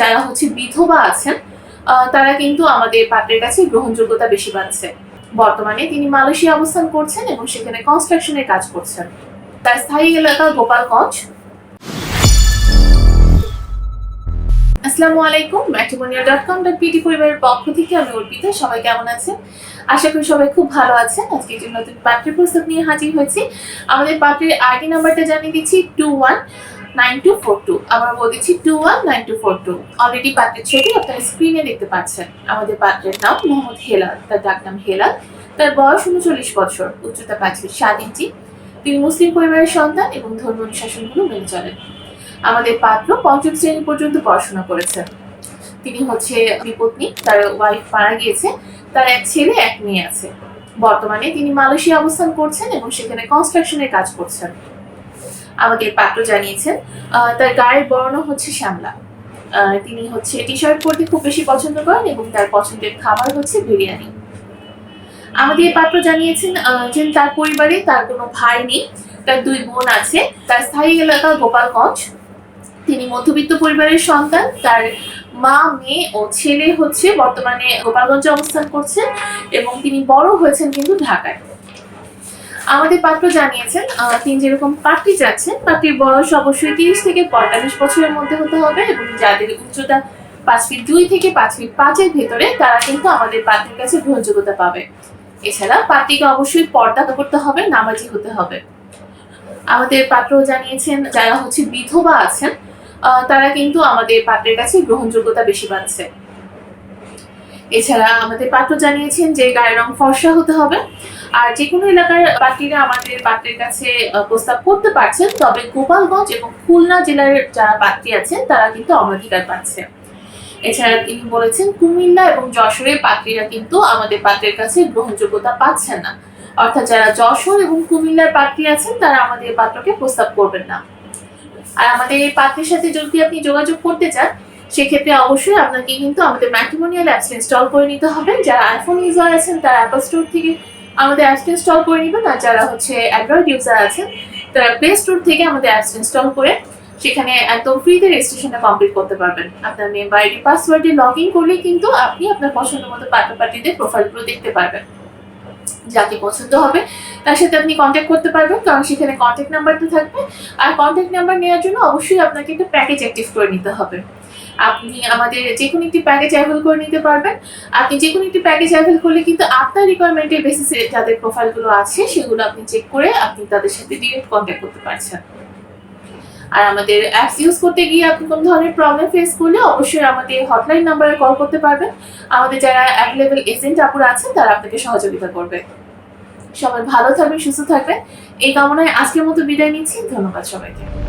যারা হচ্ছে বিধবা আছেন তারা কিন্তু আমাদের পাত্রের কাছে গ্রহণযোগ্যতা বেশি পাচ্ছে। বর্তমানে তিনি মালয়েশিয়া অবস্থান করছেন এবং সেখানে কনস্ট্রাকশনের কাজ করছেন। তার স্থায়ী এলাকা গোপালগঞ্জ। আসসালামু আলাইকুম matrimonia dot com dot PT পরিবারের পক্ষ থেকে আমি অর্পিতা, সবাই কেমন আছেন? আশা করি সবাই খুব ভালো আছেন। আজকে একটি নতুন পাত্রের প্রস্তাব নিয়ে হাজির হয়েছি, আমাদের পাত্রের আইডি নাম্বারটা জানিয়ে দিচ্ছি two one nine two four two. আবার বলে দিচ্ছি two one, nine two four two. Already পাত্রের ছবি আপনারা স্ক্রিনে দেখতে পাচ্ছেন। আমাদের পাত্রের নাম মোহাম্মদ হেলাল, তার ডাক নাম হেলাল। তার বয়স উনচল্লিশ বছর, উচ্চতা পাঁচ ফিট সাত ইঞ্চি। তিনি মুসলিম পরিবারের সন্তান এবং ধর্ম অনুশাসনগুলো মেনে চলেন। আমাদের পাত্র পঞ্চম শ্রেণি পর্যন্ত পড়াশোনা করেছেন। তিনি হচ্ছে বিপত্নী তার ওয়াইফ মারা গিয়েছে, তার এক ছেলে, এক মেয়ে আছে। বর্তমানে তিনি মালয়েশিয়া অবস্থান করছেন এবং সেখানে কনস্ট্রাকশনের কাজ করছেন। আমাদের পাত্র জানিয়েছেন। তার গায়ের বর্ণ হচ্ছে শ্যামলা। তিনি হচ্ছে টি শার্ট পরতে খুব বেশি পছন্দ করেন এবং তার পছন্দের খাবার হচ্ছে বিরিয়ানি। আমাদের পাত্র জানিয়েছেন যে তার পরিবারে তার কোনো ভাই নেই, তার দুই বোন আছে, তার স্থায়ী এলাকা গোপালগঞ্জ। তিনি মধ্যবিত্ত পরিবারের সন্তান, তার মা, মেয়ে ও ছেলে হচ্ছে বর্তমানে গোপালগঞ্জে অবস্থান করছেন এবং তিনি বড় হয়েছেন কিন্তু ঢাকায়। আমাদের পাত্র জানিয়েছেন তিনি যেরকম পাত্রী চাচ্ছেন, পাত্রীর বয়স অবশ্যই তিরিশ থেকে পঁয়তাল্লিশ বছরের মধ্যে হতে হবে এবং যাদের উচ্চতা পাঁচ ফিট দুই থেকে পাঁচ ফিট পাঁচের ভেতরে, তারা কিন্তু আমাদের পাত্রীর কাছে গ্রহণযোগ্যতা পাবে। এছাড়া পাত্রীকে অবশ্যই পর্দা করতে হবে, নামাজি হতে হবে। আমাদের পাত্র জানিয়েছেন, যারা হচ্ছে বিধবা আছেন তারা কিন্তু আমাদের পাত্রের কাছে গ্রহণযোগ্যতা বেশি পাচ্ছে এছাড়া আমাদের পাত্র জানিয়েছেন যে গায়ের রং ফর্সা হতে হবে। আর যে কোনো এলাকার পাত্রীরা আমাদের পাত্রের কাছে প্রস্তাব করতে পারছেন, তবে গোপালগঞ্জ এবং খুলনা জেলার যারা পাত্রী আছেন, তারা কিন্তু অগ্রাধিকার পাচ্ছে। এছাড়া তিনি বলেছেন, কুমিল্লা এবং যশোরের পাত্রীরা কিন্তু আমাদের পাত্রের কাছে গ্রহণযোগ্যতা পাচ্ছেন না। অর্থাৎ যারা যশোর এবং কুমিল্লার পাত্রী আছেন, তারা আমাদের পাত্রকে প্রস্তাব করবেন না। আর আমাদের এই পাত্রের সাথে যদি আপনি যোগাযোগ করতে চান সেক্ষেত্রে অবশ্যই আপনাকে কিন্তু আমাদের ম্যাট্রিমোনিয়াল অ্যাপস ইনস্টল করে নিতে হবে। যারা আইফোন ইউজার আছেন, তারা অ্যাপল স্টোর থেকে আমাদের অ্যাপস ইনস্টল করে নেবেন। আর যারা হচ্ছে অ্যান্ড্রয়েড ইউজার আছেন, তারা প্লে স্টোর থেকে আমাদের অ্যাপস ইনস্টল করে সেখানে একদম ফ্রিতে রেজিস্ট্রেশনটা কমপ্লিট করতে পারবেন। আপনার member ID password log in করলে কিন্তু আপনি আপনার পছন্দ মতো পাত্র পার্টিদের প্রোফাইলগুলো দেখতে পারবেন। যাকে পছন্দ হবে, তার সাথে আপনি কন্ট্যাক্ট করতে পারবেন, কারণ সেখানে কন্ট্যাক্ট নাম্বারটা থাকবে। আর কন্ট্যাক্ট নাম্বার নেওয়ার জন্য অবশ্যই আপনাকে একটা প্যাকেজ অ্যাক্টিভ করে নিতে হবে। আপনি আমাদের যে কোনো একটি প্যাকেজ অ্যাভেল করে নিতে পারবেন। আপনি যে কোনো একটি প্যাকেজ অ্যাভেল করলে কিন্তু আপনার রিকোয়ারমেন্টের বেসিসে যাদের প্রোফাইলগুলো আছে, সেগুলো আপনি চেক করে আপনি তাদের সাথে ডিরেক্ট কন্ট্যাক্ট করতে পারছেন। আর আমাদের অ্যাপস ইউজ করতে গিয়ে আপনি কোনো ধরনের প্রবলেম ফেস করলে অবশ্যই আমাদের হটলাইন নাম্বারে কল করতে পারবেন। আমাদের যারা অ্যাভেলেবেল এজেন্ট আপুরা আছেন, তারা আপনাকে সহযোগিতা করবে। সবাই ভালো থাকবেন, সুস্থ থাকবেন। এই কামনায় আজকের মতো বিদায় নিচ্ছি। ধন্যবাদ সবাইকে।